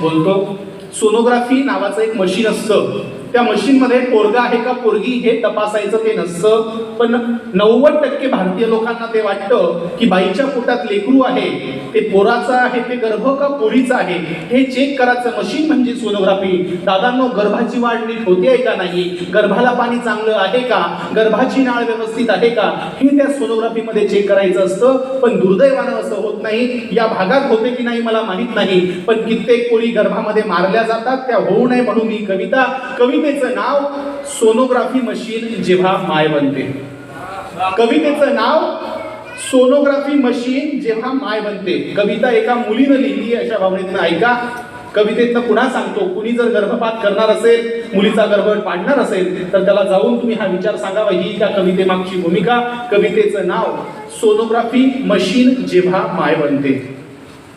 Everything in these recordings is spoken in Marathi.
बोलतो सोनोग्राफी नावाचं एक मशीन असतं. त्या मशीनमध्ये पोरगा आहे का पोरगी हे तपासायचं ते नसतं. पण नव्वद टक्के भारतीय लोकांना ते वाटतं की बाईच्या पोटात लेकरू आहे ते पोराचं आहे ते गर्भ का पोरीचं आहे? हे चेक करायचं मशीन म्हणजे सोनोग्राफी दादांनो गर्भाची वाढ नीट होते आहे का नाही? गर्भाला पाणी चांगलं आहे का? गर्भाची नाळ व्यवस्थित आहे का? हे त्या सोनोग्राफीमध्ये चेक करायचं असतं. पण दुर्दैवानं असं होत नाही. या भागात होते की नाही मला माहीत नाही. पण कित्येक कोळी गर्भामध्ये मारल्या जातात. त्या होऊ नये म्हणून ही कविता कवितेचं नाव सोनोग्राफी मशीन जेव्हा माय बनते. कवितेचं नाव सोनोग्राफी मशीन जेव्हा माय बनते. कविता एका मुलीनं लिहिली अशा भावनेतनं ऐका कवितेतनं पुन्हा सांगतो? कुणी जर गर्भपात करणार असेल मुलीचा गर्भ पाडणार असेल तर त्याला जाऊन तुम्ही हा विचार सांगावा. ही त्या कवितेमागची भूमिका. कवितेचं नाव सोनोग्राफी मशीन जेव्हा माय बनते.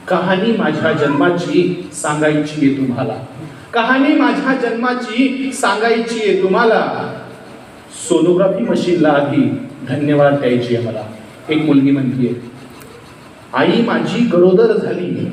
कहाणी माझ्या जन्माची सांगायची आहे तुम्हाला. कहाणी माझ्या जन्माची सांगायची आहे तुम्हाला. सोनोग्राफी मशीनला आधी धन्यवाद द्यायची आहे मला. एक मुलगी म्हणतीये. आई माझी गरोदर झाली.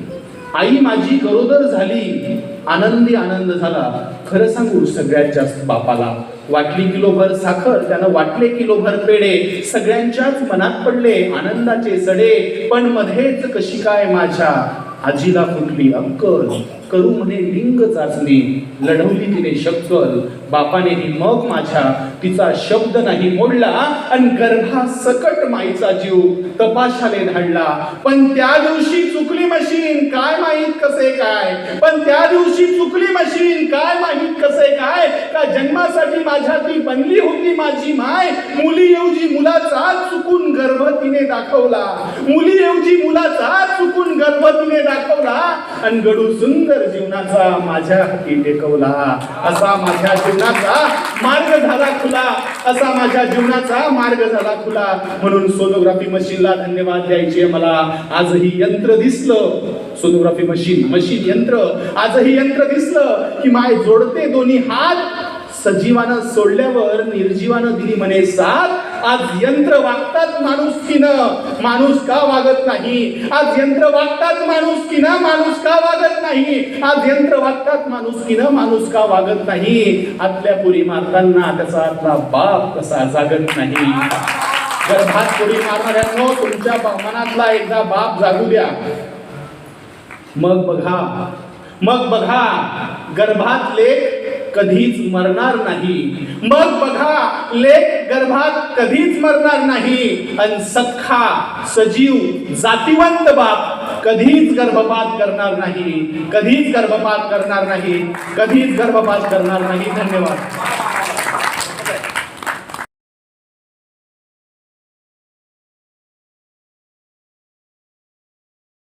आई माझी गरोदर झाली. आनंदी आनंद झाला. खरं सांगू सगळ्यात जास्त बापाला. वाटली किलोभर साखर त्यानं वाटले किलोभर पेढे. सगळ्यांच्याच मनात पडले आनंदाचे सडे. पण मध्येच कशी काय माझ्या आजीला फुटली अक्कल? करू म्हणे लिंग चाचणी लढवली तिने शक्कल बापाने ही मग माझ्या तिचा शब्द नाही मोडला आणि गर्भा सकट माईचा जीव तपाशाने धाडला पण त्या दिवशी चुकली मशीन काय माहीत कसे काय? पण त्या दिवशी चुकली मशीन काय माहीत कसे काय? जन्मासाठी माझ्या ती बनली होती माझी माय. मुली ऐवजी मुलाचा चुकून गर्भ तिने दाखवला. मुली ऐवजी मुलाचा चुकून गर्भ तिने दाखवला. आणि गडू सुंदर जीवनाचा माझ्या हाती टेकवला. असा माझ्या जीवनाचा मार्ग झाला खुला. असा माझ्या जीवनाचा मार्ग झाला खुला. म्हणून सोनोग्राफी मशीनला धन्यवाद द्यायचे मला. आजही यंत्र दिसलं. सोनोग्राफी मशीन मशीन यंत्र. आजही यंत्र दिसलं की माय जोडते दोन्ही हात. सजीवानं सोडल्यावर निर्जीवानं दिली म्हणे साथ. आज यंत्र वागतात माणुसकीनं माणूस का वागत नाही? आज यंत्र वागतात माणुसकीनं माणूस का वागत नाही? आज यंत्र वागतात माणुसकीनं माणूस का वागत नाही? आतल्या पुरी मारताना त्याचा आपला बाप कसा जागत नाही? गर्भात पुरी मारणाऱ्यांनो तुमच्या मनातला एकदा बाप जागू द्या. मग बघा. मग बघा. गर्भात लेख कधीच मरणार नाही. मग बघा लेख गर्भात कधीच मरणार नाही. आणि सख्खा सजीव जातिवंत बाप कधीच गर्भपात करणार नाही. कधीच गर्भपात करणार नाही. कधीच गर्भपात करणार नाही. धन्यवाद.